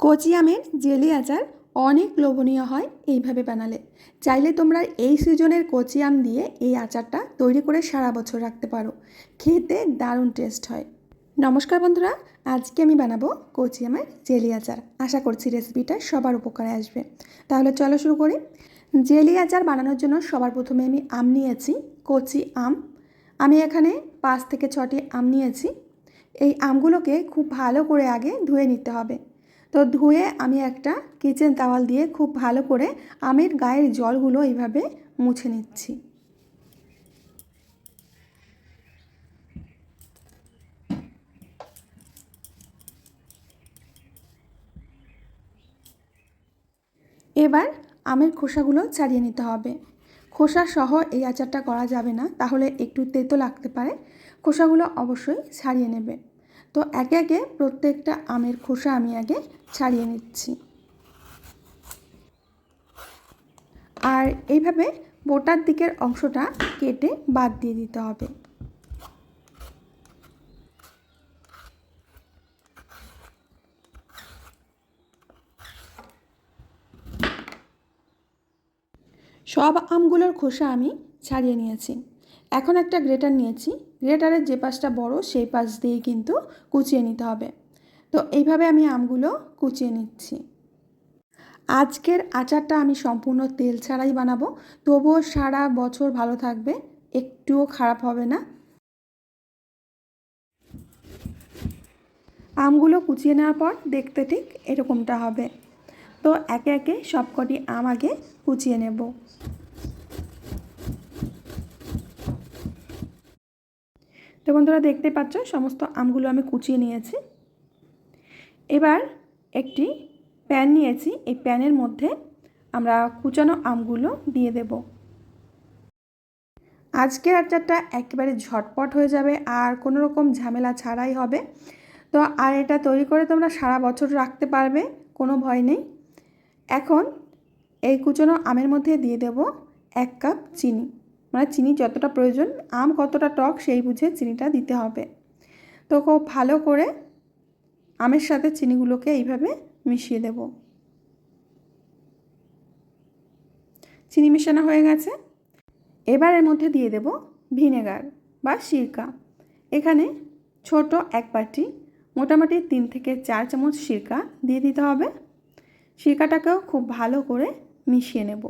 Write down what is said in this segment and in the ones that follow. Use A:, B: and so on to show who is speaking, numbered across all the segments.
A: কচি আমের জেলি আচার অনেক লোভনীয় হয় এইভাবে বানালে। চাইলে তোমরা এই সিজনের কচি আম দিয়ে এই আচারটা তৈরি করে সারা বছর রাখতে পারো। খেতে দারুণ টেস্ট হয়। নমস্কার বন্ধুরা, আজকে আমি বানাবো কচি আমের জেলি আচার। আশা করছি রেসিপিটা সবার উপকারে আসবে। তাহলে চলো শুরু করি। জেলি আচার বানানোর জন্য সবার প্রথমে আমি আম নিয়েছি, কচি আম। আমি এখানে পাঁচ থেকে ছটি আম নিয়েছি। এই আমগুলোকে খুব ভালো করে আগে ধুয়ে নিতে হবে। তো ধুয়ে আমি একটা কিচেন তাওয়াল দিয়ে খুব ভালো করে আমের গায়ের জলগুলো এইভাবে মুছে নিচ্ছি। এবার আমের খোসাগুলো ছাড়িয়ে নিতে হবে। খোসা সহ এই আচারটা করা যাবে না, তাহলে একটু তেতো লাগতে পারে। খোসাগুলো অবশ্যই ছাড়িয়ে নেবে। তো একে একে প্রত্যেকটা আমের খোসা আমি আগে ছাড়িয়ে নিচ্ছি। আর এইভাবে বোটার দিকের অংশটা কেটে বাদ দিয়ে দিতে হবে। সব আমগুলোর খোসা আমি ছাড়িয়ে নিয়েছি। এখন একটা গ্রেটার নিয়েছি। গ্রেটারের যে পাশটা বড়, সেই পাশ দিয়ে কিন্তু কুচিয়ে নিতে হবে। তো এইভাবে আমি আমগুলো কুচিয়ে নিচ্ছি। আজকের আচারটা আমি সম্পূর্ণ তেল ছাড়াই বানাবো। তবুও সারা বছর ভালো থাকবে, একটুও খারাপ হবে না। আমগুলো কুচিয়ে নেওয়ার পর দেখতে ঠিক এরকমটা হবে। তো একে একে সবকটি আম আগে কুচিয়ে নেব। তো বন্ধুরা দেখতে পাচ্ছ, সমস্ত আমগুলো আমি কুচিয়ে নিয়েছি। এবার একটি প্যান নিয়েছি, এই প্যানের মধ্যে আমরা কুচানো আমগুলো দিয়ে দেব। আজকের আচারটা একেবারে ঝটপট হয়ে যাবে, আর কোনো রকম ঝামেলা ছাড়াই হবে। তো আর এটা তৈরি করে তোমরা সারা বছর রাখতে পারবে, কোনো ভয় নেই। এখন এই কুচনো আমের মধ্যে দিয়ে দেব এক কাপ চিনি। মানে চিনি যতটা প্রয়োজন, আম কতটা টক সেই বুঝে চিনিটা দিতে হবে। তো খুব ভালো করে আমের সাথে চিনিগুলোকে এইভাবে মিশিয়ে দেব। চিনি মেশানো হয়ে গেছে। এবার এর মধ্যে দিয়ে দেব ভিনেগার বা সিরকা। এখানে ছোট এক বাটি, মোটামুটি তিন থেকে চার চামচ সিরকা দিয়ে দিতে হবে। সিরকাটাকেও খুব ভালো করে মিশিয়ে নেব।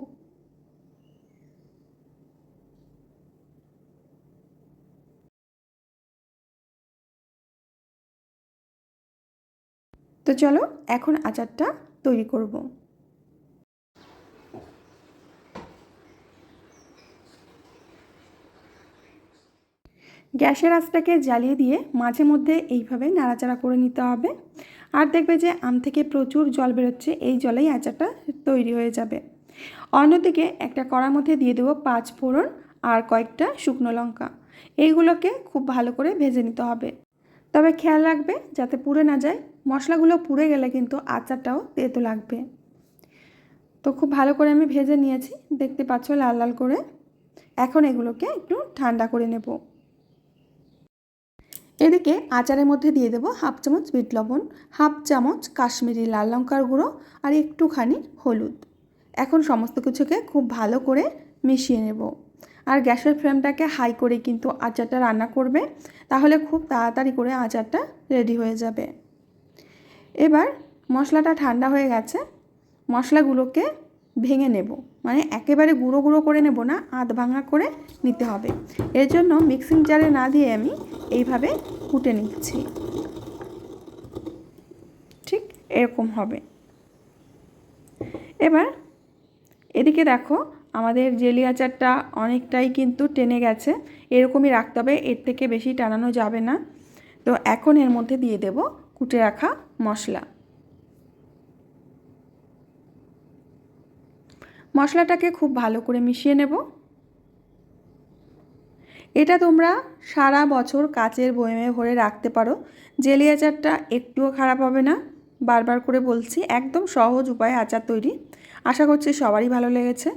A: তো চলো এখন আচারটা তৈরি করব। গ্যাসের আঁচটাকে জ্বালিয়ে দিয়ে মাঝে মধ্যে এইভাবে নাড়াচাড়া করে নিতে হবে। আর দেখবে যে আম থেকে প্রচুর জল বেরোচ্ছে, এই জলেই আচারটা তৈরি হয়ে যাবে। অন্যদিকে একটা কড়ার মধ্যে দিয়ে দেবো পাঁচ ফোড়ন আর কয়েকটা শুকনো লঙ্কা। এইগুলোকে খুব ভালো করে ভেজে নিতে হবে। তবে খেয়াল রাখবে যাতে পুড়ে না যায় মশলাগুলো পুড়ে গেলে কিন্তু আচারটাও তেতো লাগবে। তো খুব ভালো করে আমি ভেজে নিয়েছি, দেখতে পাচ্ছ লাল লাল করে। এখন এগুলোকে একটু ঠান্ডা করে নেব। এদিকে আচারের মধ্যে দিয়ে দেবো হাফ চামচ বিট লবণ, হাফ চামচ কাশ্মীরি লাল লঙ্কার গুঁড়ো আর একটুখানি হলুদ। এখন সমস্ত কিছুকে খুব ভালো করে মিশিয়ে নেব। আর গ্যাসের ফ্লেমটাকে হাই করে কিন্তু আচারটা রান্না করবে, তাহলে খুব তাড়াতাড়ি করে আচারটা রেডি হয়ে যাবে। এবার মশলাটা ঠান্ডা হয়ে গেছে, মশলাগুলোকে ভেঙে নেব। মানে একেবারে গুঁড়ো গুঁড়ো করে নেব না, আধ ভাঙা করে নিতে হবে। এর জন্য মিক্সিং জারে না দিয়ে আমি এইভাবে কুটে নিচ্ছি। ঠিক এরকম হবে। এবার এদিকে দেখো, আমাদের জেলি আচারটা অনেকটাই কিন্তু টেনে গেছে। এরকমই রাখতে হবে, এর থেকে বেশি টানানো যাবে না। তো এখন এর মধ্যে দিয়ে দেব কুটে রাখা মশলা। মশলাটাকে খুব ভালো করে মিশিয়ে নেব। এটা তোমরা সারা বছর কাচের বয়মে ভরে রাখতে পারো। জেলি আচারটা একটুও খারাপ হবে না। বারবার করে বলছি, একদম সহজ উপায়ে আচার তৈরি। আশা করছি সবারই ভালো লেগেছে।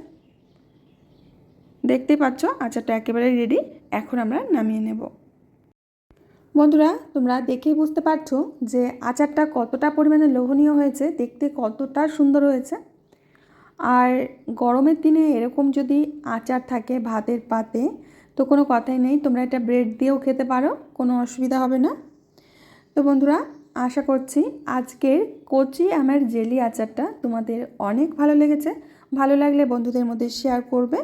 A: দেখতে পাচ্ছ, আচারটা একেবারে রেডি এখন আমরা নামিয়ে নেব। বন্ধুরা, তোমরা দেখেই বুঝতে পারছ যে আচারটা কতটা পরিমাণে লোভনীয় হয়েছে, দেখতে কতটা সুন্দর হয়েছে। আর গরমের দিনে এরকম যদি আচার থাকে ভাতের পাতে, তো কোনো কথাই নেই, তোমরা এটা ব্রেড দিয়েও খেতে পারো, কোনো অসুবিধা হবে না। তো বন্ধুরা, আশা করছি আজকের কচি আমের জেলি আচারটা তোমাদের অনেক ভালো লেগেছে। ভালো লাগলে বন্ধুদের মধ্যে শেয়ার করবে।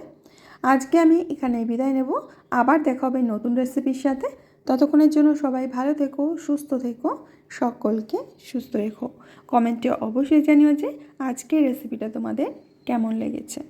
A: আজকে আমি এখানে বিদায় নেব। আবার দেখা হবে নতুন রেসিপির সাথে। ততক্ষণের জন্য সবাই ভালো থেকো, সুস্থ থেকো, সকলকে সুস্থ রেখো। কমেন্টে অবশ্যই জানিও যে আজকের রেসিপিটা তোমাদের কেমন লেগেছে।